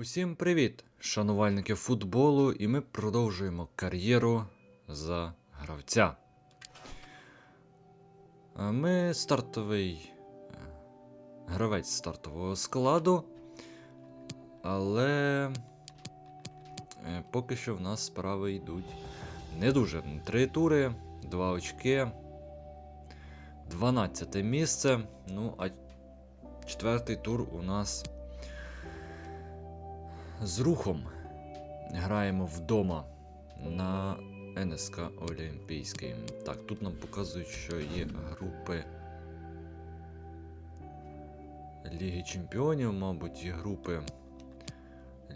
Усім привіт, шанувальники футболу, і ми продовжуємо кар'єру за гравця. Е, Ми стартовий е, гравець стартового складу, але е, поки що в нас справи йдуть не дуже. Три тури, два очки, 12 місце. Ну, а четвертий тур у нас з рухом граємо вдома на НСК Олімпійський. Так, тут нам показують, що є групи Ліги Чемпіонів, мабуть, і групи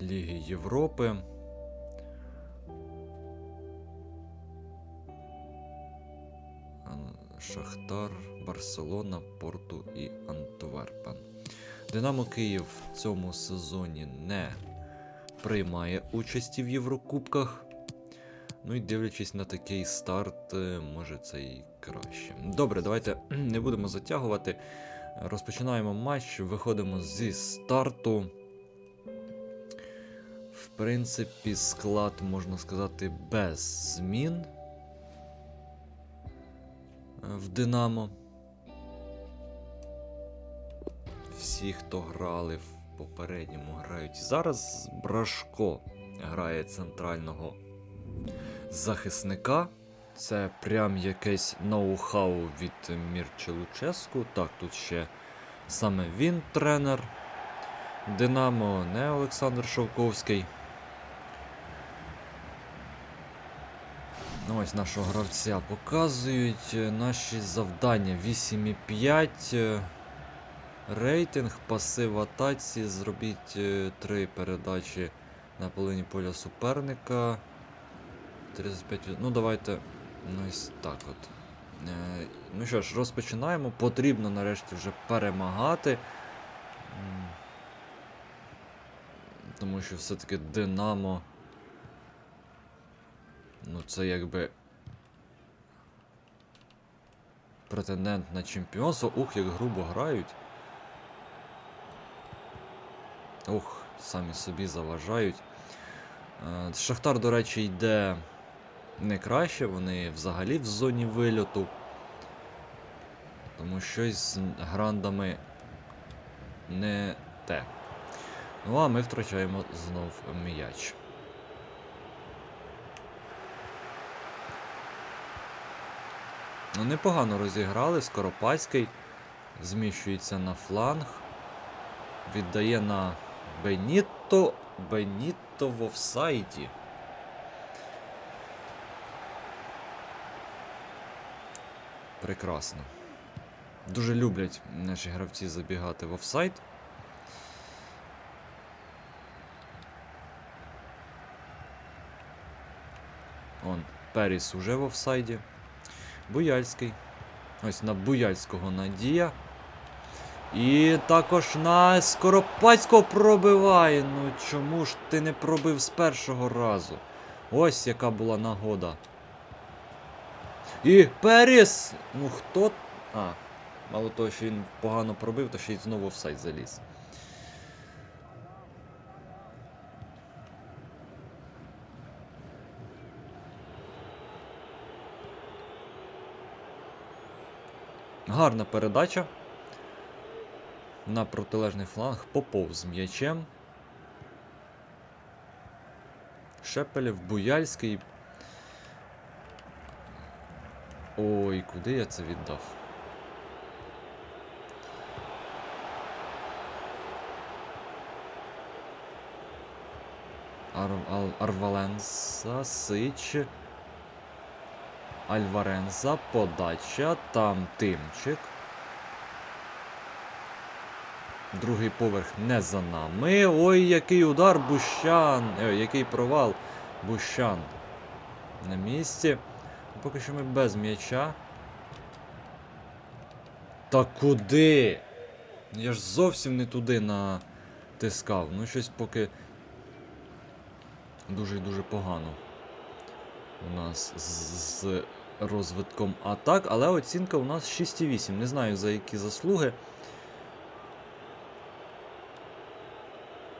Ліги Європи. Шахтар, Барселона, Порту і Антверпен. Динамо Київ в цьому сезоні не приймає участі в Єврокубках. Ну і дивлячись на такий старт, е, може це і краще. Добре, давайте не будемо затягувати. Розпочинаємо матч, виходимо зі старту. В принципі, склад, можна сказати, без змін е, в Динамо. Всі, хто грали в попередньому, грають. Зараз Брашко грає центрального захисника. Це прям якесь ноу-хау від Мірче Луческу. Так, тут ще саме він тренер. Динамо, не Олександр Шовковський. Ну, Ось нашого гравця показують. Наші завдання 8,5. Рейтинг, паси в атаці. Зробіть е, три передачі на половині поля суперника. 35. Ну, давайте. Ну, ось так от. Е, ну що ж, розпочинаємо. Потрібно нарешті вже перемагати. Тому що все-таки Динамо. Ну, це якби. Претендент на чемпіонство. Ух, як грубо грають. Ух, самі собі заважають. Е, Шахтар, до речі, йде не краще, вони взагалі в зоні вильоту. Тому щось з грандами не те. Ну а ми втрачаємо знов м'яч. Ну, непогано розіграли. Скоропадський зміщується на фланг. Віддає на Бенітто. Бенітто в офсайді. Прекрасно. Дуже люблять наші гравці забігати в офсайд. Он, Періс уже в офсайді. Буяльський. Ось на Буяльського надія. І також на Скоропадського пробиває. Ну чому ж ти не пробив з першого разу? Ось яка була нагода. І Періс! Ну хто. А, мало того, що він погано пробив, то ще й знову в сайт заліз. Гарна передача. На протилежний фланг Попов з м'ячем. Шепелєв, Буяльський. Ой, куди я це віддав? Ар, Ар, Арваленса, Сич. Альваренза, подача, там Тимчик. Другий поверх не за нами. Ой, який удар Бущан. Ой, який провал Бущан. На місці. Поки що ми без м'яча. Та куди? Я ж зовсім не туди натискав. Ну, щось поки дуже і дуже погано. У нас з розвитком атак, але оцінка у нас 6,8. Не знаю за які заслуги.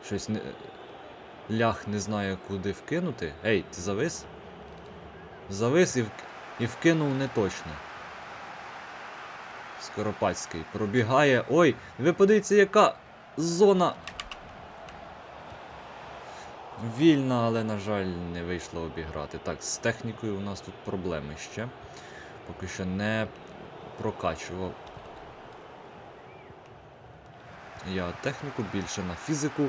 Щось не, лях не знає, куди вкинути. Ей, ти завис? Завис і, вк... і вкинув не точно. Скоропадський пробігає. Ой, ви подивіться, яка зона. Вільна, але, на жаль, не вийшло обіграти. Так, з технікою у нас тут проблеми ще. Поки що не прокачував. Я техніку більше на фізику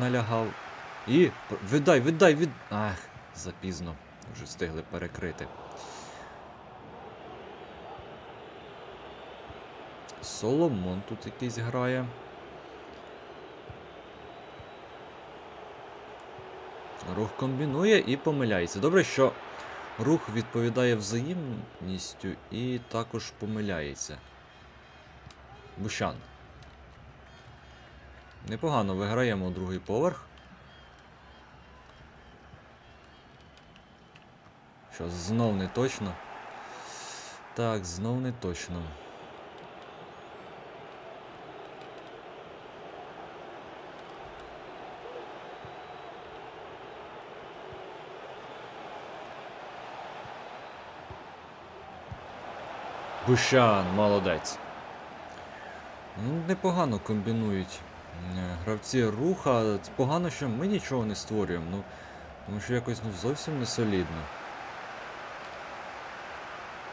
налягав. І. Видай, видай, від. Ах, запізно. Вже встигли перекрити. Соломон тут якийсь грає. Рух комбінує і помиляється. Добре, що рух відповідає взаємністю і також помиляється. Бущан. Непогано виграємо другий поверх. Що, знов не точно? Так, знов не точно. Бущан, молодець. Ну, непогано комбінують гравці руха. Це Погано, що ми нічого не створюємо. Ну, тому що якось ну, зовсім не солідно.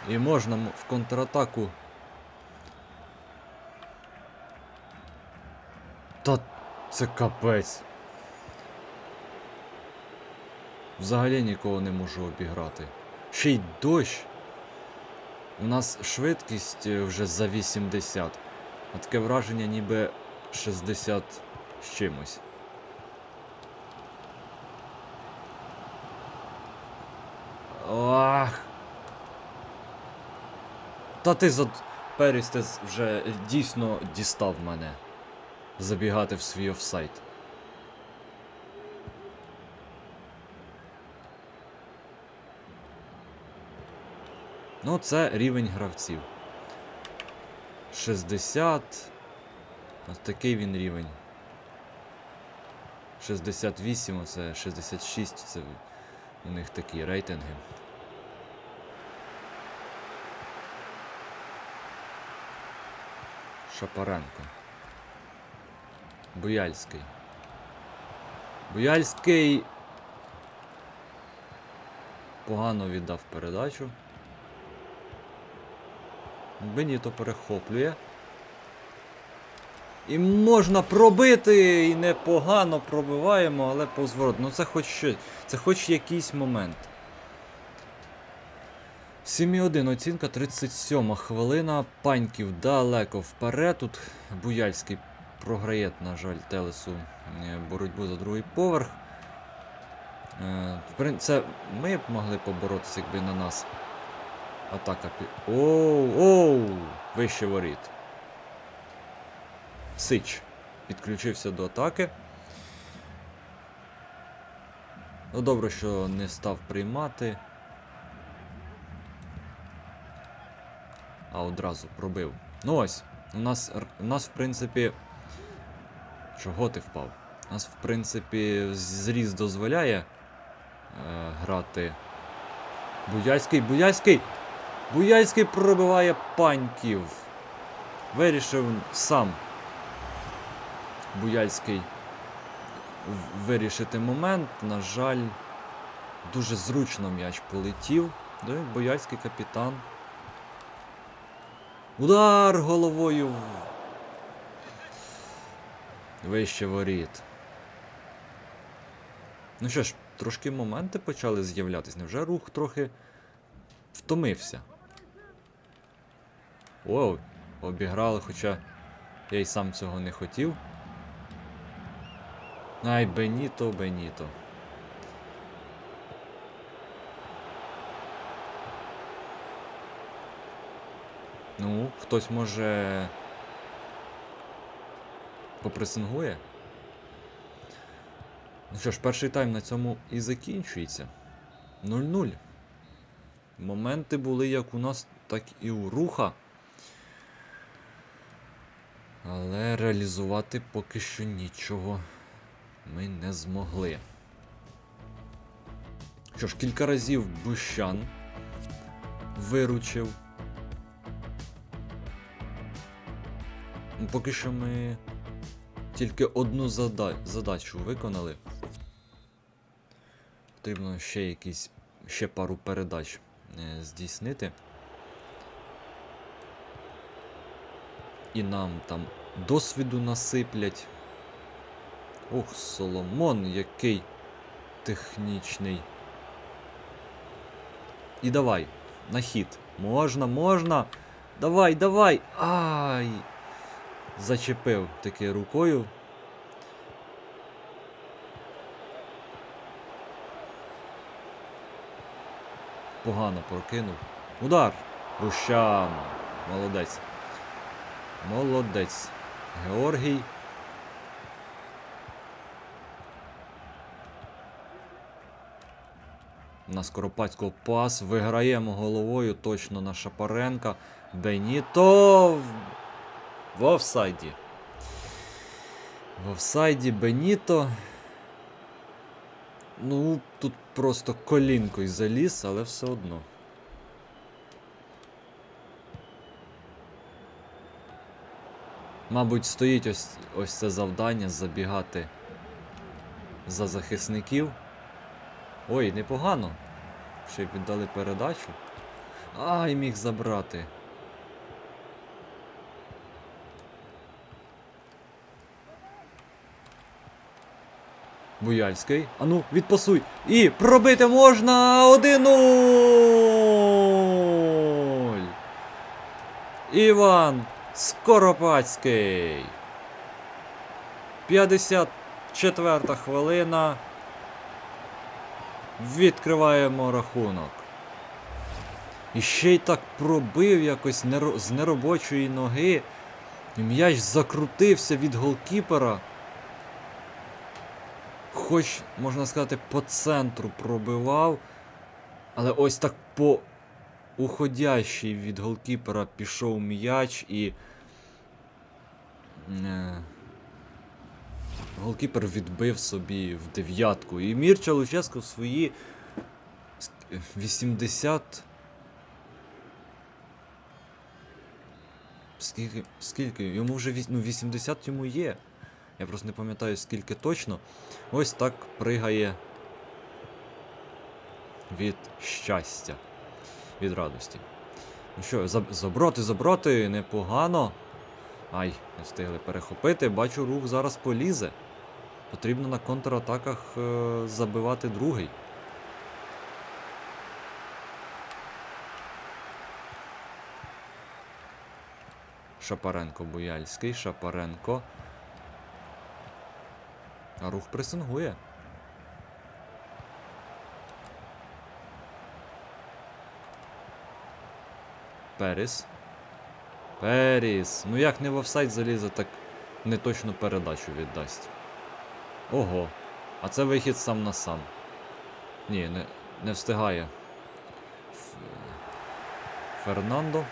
І можна в контратаку. Та це капець. Взагалі нікого не можу обіграти. Ще й дощ. У нас швидкість е, вже за 80. А таке враження ніби 60 з чимось. Ах. Та ти за Перістес вже дійсно дістав мене. Забігати в свій офсайт. Ну, це рівень гравців. 60. Ось такий він рівень. 68, оце 66, це у них такі рейтинги. Шапаренко. Буяльський. Буяльський погано віддав передачу. Беніто перехоплює. І можна пробити! І непогано пробиваємо, але позворот. Ну це хоч щось. Це хоч якийсь момент. 7,1 оцінка, 37 хвилина. Паньків далеко вперед. Тут Буяльський програє, на жаль, Телесу е, боротьбу за другий поверх. Е, Це ми б могли поборотися, якби на нас атака пі. Оу, оу! Вище воріт. Сич підключився до атаки. Ну, добре, що не став приймати. А одразу пробив. Ну ось, у нас, у нас в принципі. Чого ти впав? У нас, в принципі, зріз дозволяє е, грати. Буяльський, Буяльський! Буяльський пробиває паньків. Вирішив сам Буяльський вирішити момент. На жаль, дуже зручно м'яч полетів. Буяльський капітан. Удар головою. Вище воріт. Ну що ж, трошки моменти почали з'являтись. Невже рух трохи втомився? Оу, обіграли, хоча я й сам цього не хотів. Ай, Беніто, Беніто. Ну, хтось може. Попресингує? Ну що ж, перший тайм на цьому і закінчується. 0-0. Моменти були як у нас, так і у руха. Але реалізувати поки що нічого ми не змогли. Що ж, кілька разів Бущан виручив. Ну, Поки що ми тільки одну зада... задачу виконали. Потрібно ще якісь ще пару передач е, здійснити. І нам там досвіду насиплять. Ох, Соломон, який технічний. І давай, на хід. Можна, можна. Давай, давай. Ай. Зачепив таки рукою. Погано прокинув. Удар! Рущан! Молодець. Молодець. Георгій. На Скоропадського пас. Виграємо головою точно на Шапаренка. Беніто в, офсайді. В офсайді Беніто. Ну, тут просто колінкою заліз, але все одно. Мабуть, стоїть ось, ось це завдання забігати за захисників. Ой, непогано. Ще й віддали передачу. Ай, міг забрати. Буяльський. Ану, відпасуй. І пробити можна 1-0. Іван Скоропадський. 54 хвилина. Відкриваємо рахунок. І ще й так пробив якось з неробочої ноги. І м'яч закрутився від голкіпера. Хоч, можна сказати, по центру пробивав. Але ось так по уходящий від голкіпера пішов м'яч і. Голкіпер відбив собі в дев'ятку. І Мірча Луческо в свої 80. Скільки, скільки? Йому вже ну, 80 йому є. Я просто не пам'ятаю скільки точно. Ось так пригає від щастя, від радості. Ну що, заб- забрати, забрати, непогано. Ай, не встигли перехопити. Бачу, рух зараз полізе. Потрібно на контратаках е, забивати другий. Шапаренко Буяльський, Шапаренко. А рух пресингує. Періс. Періс. Ну як не в офсайд залізе, так не точно передачу віддасть. Ого. А це вихід сам на сам. Ні, не, не встигає. Фернандо.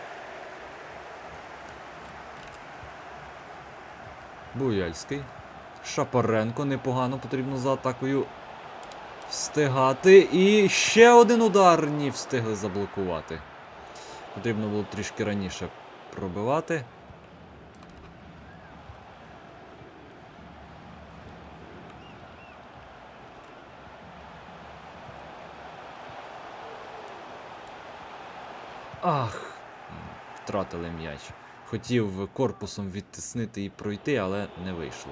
Буяльський. Шапаренко непогано потрібно за атакою встигати. І ще один удар ні встигли заблокувати. Потрібно було трішки раніше пробивати. Ах, втратили м'яч. Хотів корпусом відтиснити і пройти, але не вийшло.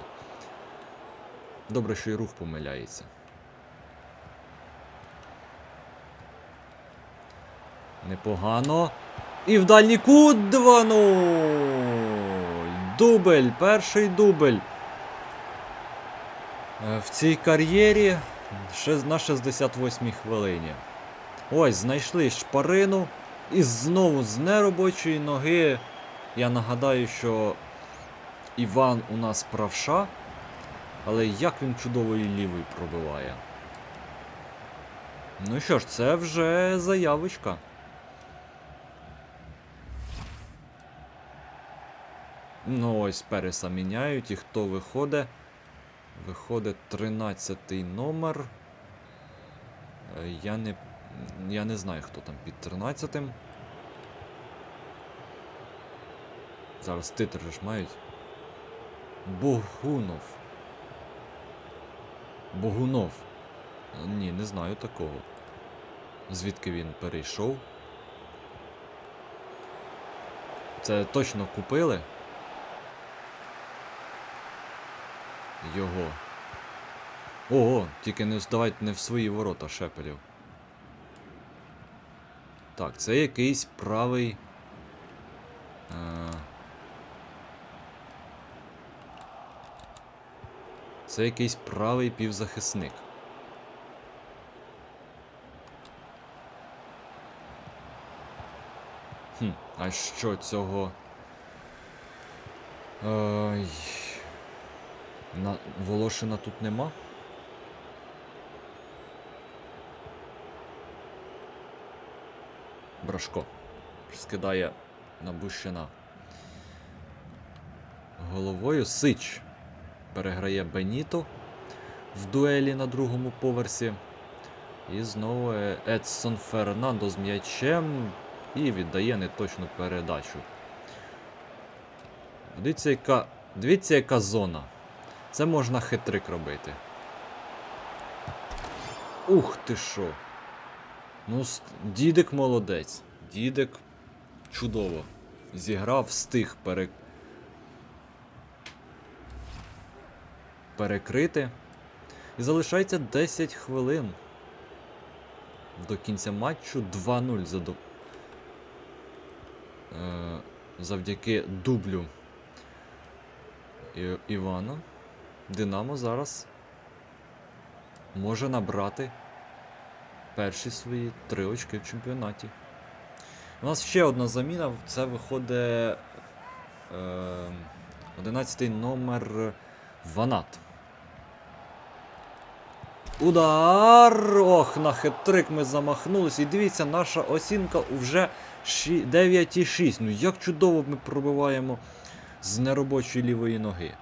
Добре, що і рух помиляється. Непогано. І в дальній кут 2-0. Дубль, перший дубль. Е, В цій кар'єрі на 68-й хвилині. Ось, знайшли шпарину. І знову з неробочої ноги. Я нагадаю, що Іван у нас правша. Але як він чудово і лівий пробиває. Ну що ж, це вже заявочка. Ну ось Переса міняють, і хто виходить? Виходить 13 номер. Е, Я не, я не знаю, хто там під 13. Зараз титри ж мають. Богунов. Богунов. Ні, не знаю такого. Звідки він перейшов? Це точно купили? Його. Ого, тільки не здавайте не в свої ворота шепелів. Так, це якийсь правий. Е... Це якийсь правий півзахисник. Хм, а що цього? Ой. На... Волошина тут нема? Брашко. Скидає на. Головою Сич. Переграє Беніто в дуелі на другому поверсі. І знову е, Едсон Фернандо з м'ячем і віддає неточну передачу. Дивіться, яка, дивіться, яка зона. Це можна хитрик робити. Ух ти що. Ну, дідик молодець. Дідик чудово. Зіграв, встиг пере... перекрити. І залишається 10 хвилин. До кінця матчу 2-0 задо... е, завдяки дублю І- Івана. Динамо зараз може набрати перші свої три очки в чемпіонаті. У нас ще одна заміна. Це виходить е, 11 номер Ванат. Удар! Ох, на хитрик ми замахнулися. І дивіться, наша оцінка вже 9,6. Ну як чудово ми пробиваємо з неробочої лівої ноги.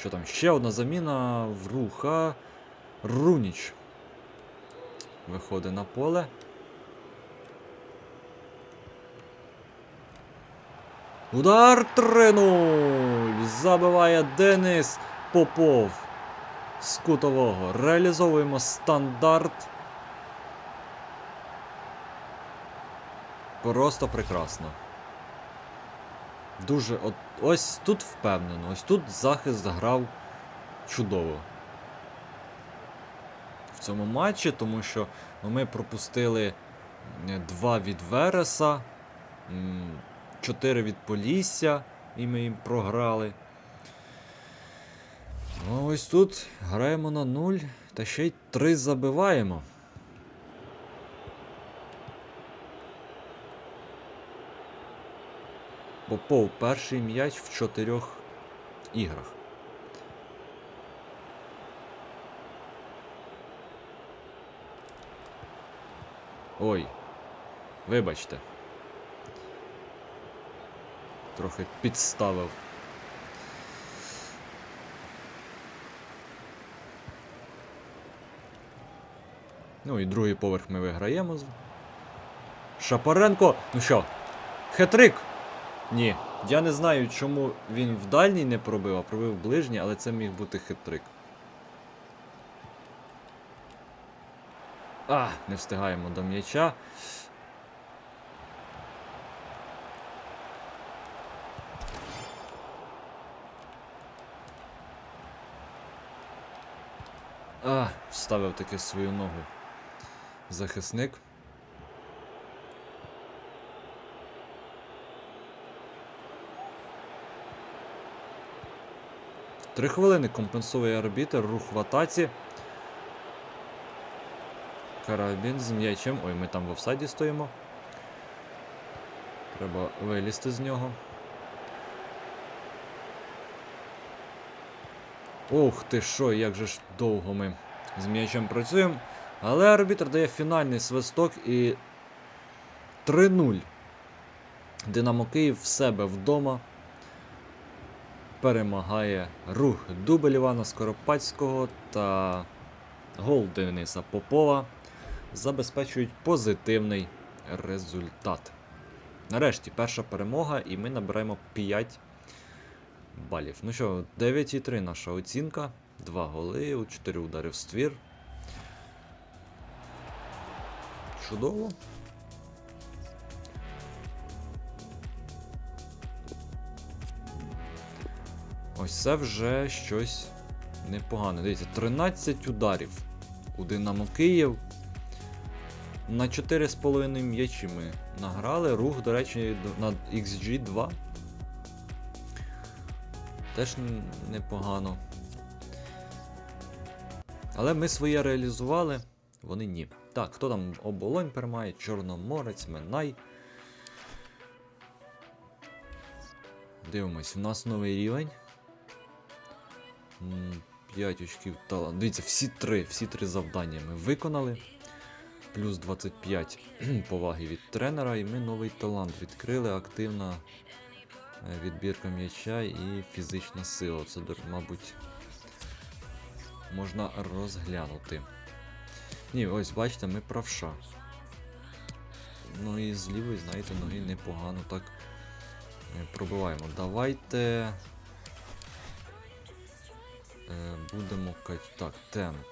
Що там? Ще одна заміна в руха. Руніч. Виходить на поле. Удар 3-0. Забиває Денис Попов з кутового. Реалізовуємо стандарт. Просто прекрасно. Дуже от, ось тут впевнено, ось тут захист грав чудово. В цьому матчі, тому що ну, ми пропустили е, два від Вереса, м, чотири від Полісся, і ми їм програли. А ось тут граємо на нуль, та ще й три забиваємо. Попов перший м'яч в чотирьох іграх. Ой, вибачте. Трохи підставив. Ну і другий поверх ми виграємо. Шапаренко. Ну що, хетрик? Ні. Я не знаю, чому він в дальній не пробив, а пробив в ближній, але це міг бути хитрик. А, не встигаємо до м'яча. А, вставив таки свою ногу. Захисник. Три хвилини компенсує арбітр, рух в атаці. Карабін з м'ячем. Ой, ми там в офсайді стоїмо. Треба вилізти з нього. Ох ти що, як же ж довго ми з м'ячем працюємо. Але арбітр дає фінальний свисток і 3-0. Динамо Київ в себе вдома перемагає рух дубль Івана Скоропадського та гол Дениса Попова забезпечують позитивний результат. Нарешті перша перемога, і ми набираємо 5 балів. Ну що, 9,3 наша оцінка. 2 голи, 4 удари в ствір. Чудово. Ось це вже щось непогане. Дивіться, 13 ударів у Динамо Київ. На 4,5 м'ячі ми награли. Рух, до речі, на XG 2. Теж непогано. Але ми своє реалізували, вони ні. Так, хто там оболонь перемає? Чорноморець, Минай. Дивимось, у нас новий рівень. 5 очків талант. Дивіться, всі три, всі три завдання ми виконали. Плюс 25 поваги від тренера, і ми новий талант відкрили. Активна е, відбірка м'яча і фізична сила. Це, мабуть, можна розглянути. Ні, ось бачите, ми правша. Ну і з лівої, знаєте, ноги непогано так е, пробиваємо. Давайте. Е, Будемо. Так, темп.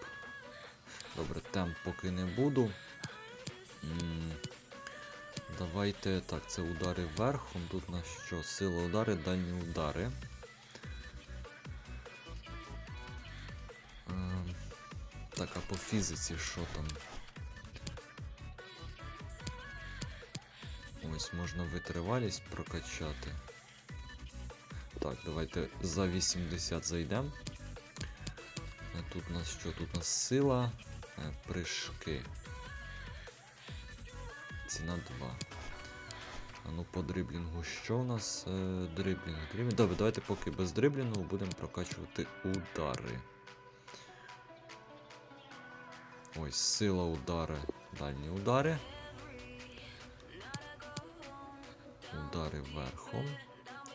Добре, темп поки не буду. Давайте. Так, це удари верхом. Тут у нас що? Сила удари, дальні удари. Ем, Так, а по фізиці що там? Ось можна витривалість прокачати. Так, давайте за 80 зайдемо. Тут у нас що? Тут у нас сила, е, прыжки. Ціна 2. А ну по дриблінгу що у нас? Е, дриблінг, дриблінг. Добре, давайте поки без дриблінгу будемо прокачувати удари. Ось, сила удари, дальні удари. Удари верхом.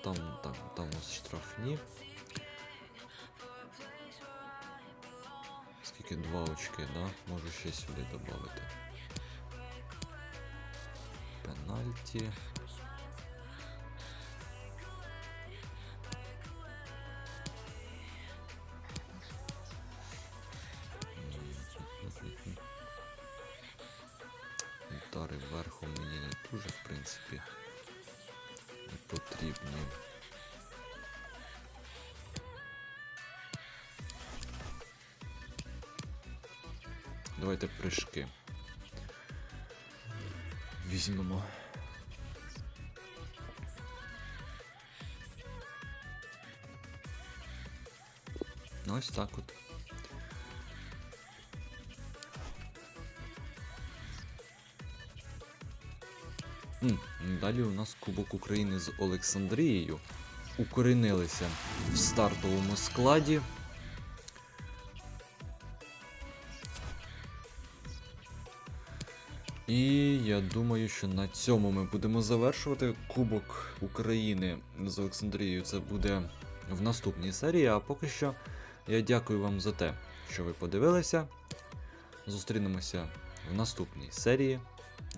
Там, там, там у нас штрафні. Скільки два очки, да? Можу ще сюди додати. Пенальті. Ось так от. Далі у нас Кубок України з Олександрією. Укорінилися в стартовому складі. І я думаю, що на цьому ми будемо завершувати Кубок України з Олександрією. Це буде в наступній серії. А поки що я дякую вам за те, що ви подивилися. Зустрінемося в наступній серії.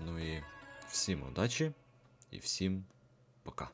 Ну і всім удачі і всім пока.